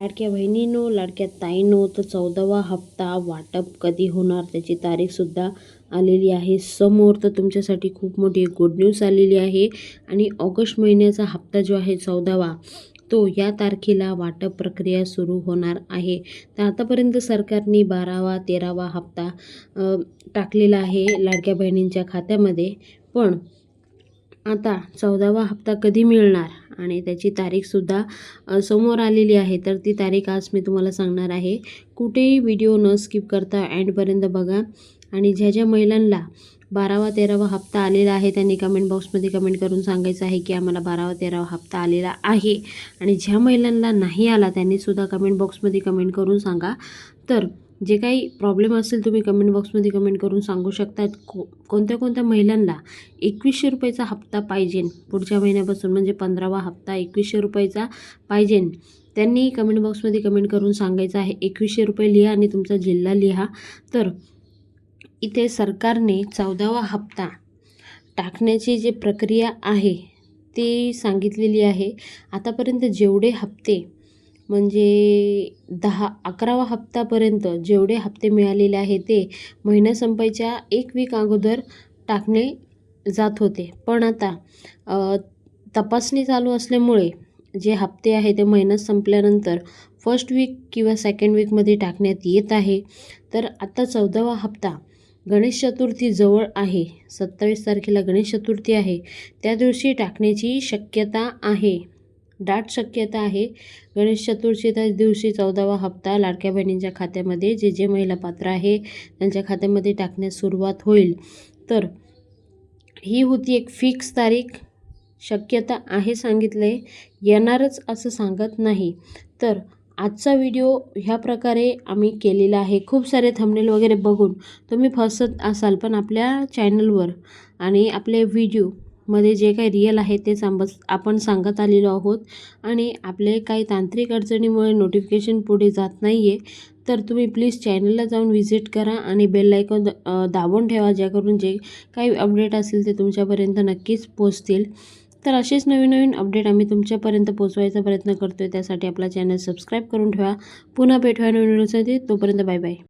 लाडक्या बहिणींनो लाडक्या ताईंनो तर चौदावा हप्ता वाटप कधी होणार त्याची तारीखसुद्धा आलेली आहे समोर. तर तुमच्यासाठी खूप मोठी गुड न्यूज आलेली आहे. आणि ऑगस्ट महिन्याचा हप्ता जो आहे चौदावा तो या तारखेला वाटप प्रक्रिया सुरू होणार आहे. तर आतापर्यंत सरकारने बारावा तेरावा हप्ता टाकलेला आहे लाडक्या बहिणींच्या खात्यामध्ये. पण आता चौदावा हप्ता कधी मिळणार? आणि त्याची तारीखसुद्धा समोर आलेली आहे. तर ती तारीख आज मी तुम्हाला सांगणार आहे. कुठेही व्हिडिओ न स्किप करता अँडपर्यंत बघा. आणि ज्या ज्या महिलांना बारावा तेरावा हप्ता आलेला आहे त्यांनी कमेंट बॉक्समध्ये कमेंट करून सांगायचं आहे की आम्हाला बारावा तेरावा हप्ता आलेला आहे. आणि ज्या महिलांना नाही आला त्यांनीसुद्धा कमेंट बॉक्समध्ये कमेंट करून सांगा. तर जे काही प्रॉब्लेम असेल तुम्ही कमेंट बॉक्समध्ये कमेंट करून सांगू शकतात. को कोणत्या कोणत्या महिलांना एकवीसशे रुपयाचा हप्ता पाहिजे पुढच्या महिन्यापासून? म्हणजे पंधरावा हप्ता एकवीसशे रुपयाचा पाहिजे. त्यांनी कमेंट बॉक्समध्ये कमेंट करून सांगायचं आहे एकवीसशे रुपये लिहा आणि तुमचा जिल्हा लिहा. तर इथे सरकारने चौदावा हप्ता टाकण्याची जी प्रक्रिया आहे ती सांगितलेली आहे. आतापर्यंत जेवढे हप्ते म्हणजे दहा अकरावा हप्तापर्यंत जेवढे हप्ते मिळालेले आहे ते महिना संपायच्या एक वीक अगोदर टाकणे जात होते. पण आता तपासणी चालू असल्यामुळे जे हप्ते आहे ते महिना संपल्यानंतर फर्स्ट वीक किंवा सेकंड वीकमध्ये टाकण्यात येत आहे. तर आता चौदावा हप्ता गणेश चतुर्थी जवळ आहे. सत्तावीस तारखेला गणेश चतुर्थी आहे. त्या दिवशी टाकण्याची शक्यता आहे. दाट शक्यता आहे. गणेश चतुर्थीच्या दिवशी चौदावा हप्ता लाडक्या बहिणींच्या खात्यामध्ये जे जे महिला पात्र आहे त्यांच्या खात्यामध्ये टाकण्यास सुरुवात होईल. तर ही होती एक फिक्स तारीख. शक्यता आहे सांगितलं. आहे येणारच असं सांगत नाही. तर आजचा व्हिडिओ ह्या प्रकारे आम्ही केलेला आहे. खूप सारे थंबनेल वगैरे बघून तुम्ही फसत असाल पण आपल्या चॅनलवर आणि आपले व्हिडिओ मध्ये जे काही रिअल आहे तेच आंब आपण सांगत आलेलो आहोत. आणि आपले काही तांत्रिक अडचणीमुळे नोटिफिकेशन पुढे जात नाही आहे तर तुम्ही प्लीज चॅनलला जाऊन व्हिजिट करा आणि बेल आयकॉन द- दाबून ठेवा ज्याकरून जे काही अपडेट असेल ते तुमच्यापर्यंत नक्कीच पोचतील तर असेच नवीन नवीन अपडेट आम्ही तुमच्यापर्यंत पोचवायचा प्रयत्न करतो आहे त्यासाठी आपला चॅनल सबस्क्राईब करून ठेवा. पुन्हा भेटूया नवीन व्हिडिओसाठी तोपर्यंत बाय बाय